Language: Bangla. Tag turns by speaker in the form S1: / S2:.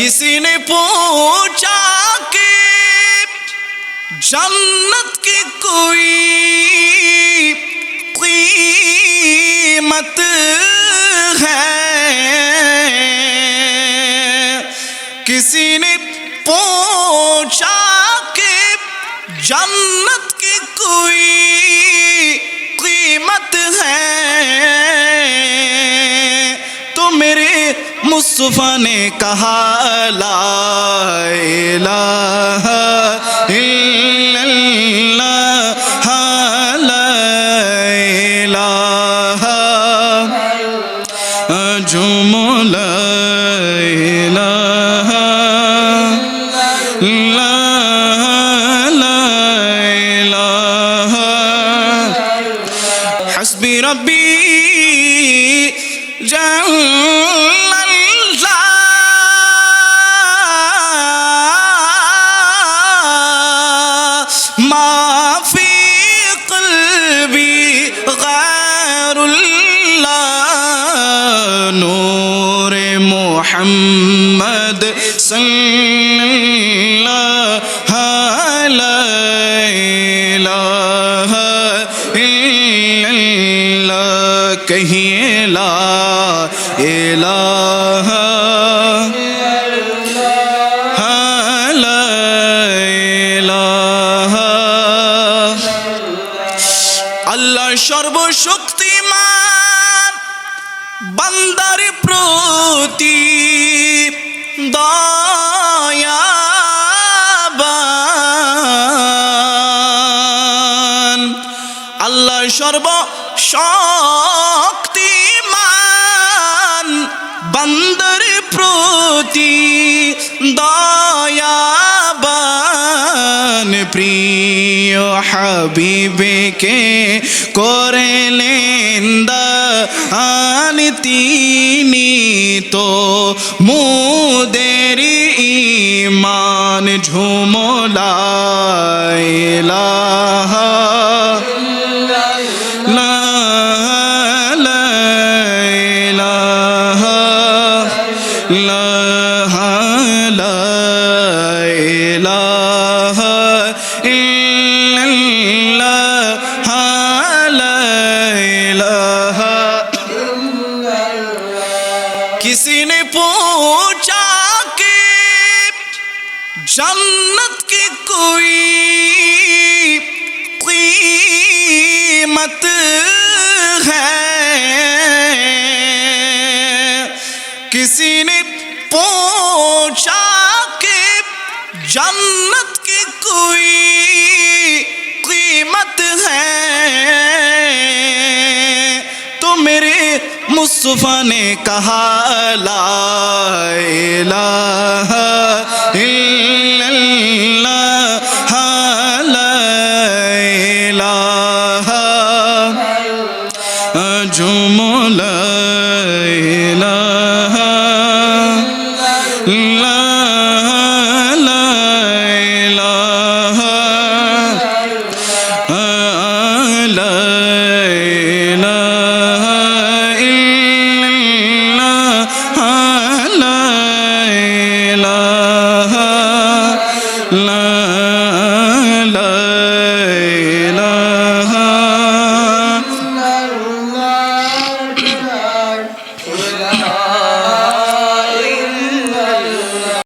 S1: किसी ने पूछा कि जन्नत की कोई कीमत है? किसी ने पूछा कि जन्नत की कोई मुस्तफ़ा ने कहा ला इलाहा इल्लल्लाह ला इलाहा जुमल इलाहा ला ला इलाहा حسبي ربي جل ما في قلبي غير الله نور محمد صلى الله عليه إله إلا الله كهي لا إله আল্লাহ সর্বশক্তিমান বান্দার প্রতি দয়াবান। আল্লাহ সর্ব শক্তিমান বান্দর প্রতি দয়াবান। প্রিয় হাবিবেকে করেলেন দান তিনি তো মুদের ইমান ঝুমলাইলাহা لا जन्नत की कोई कीमत है किसी ने पूछा मुस्तफ़ा ने कहा ला इलाहा इल्लल्लाह ला इलाहा जुमला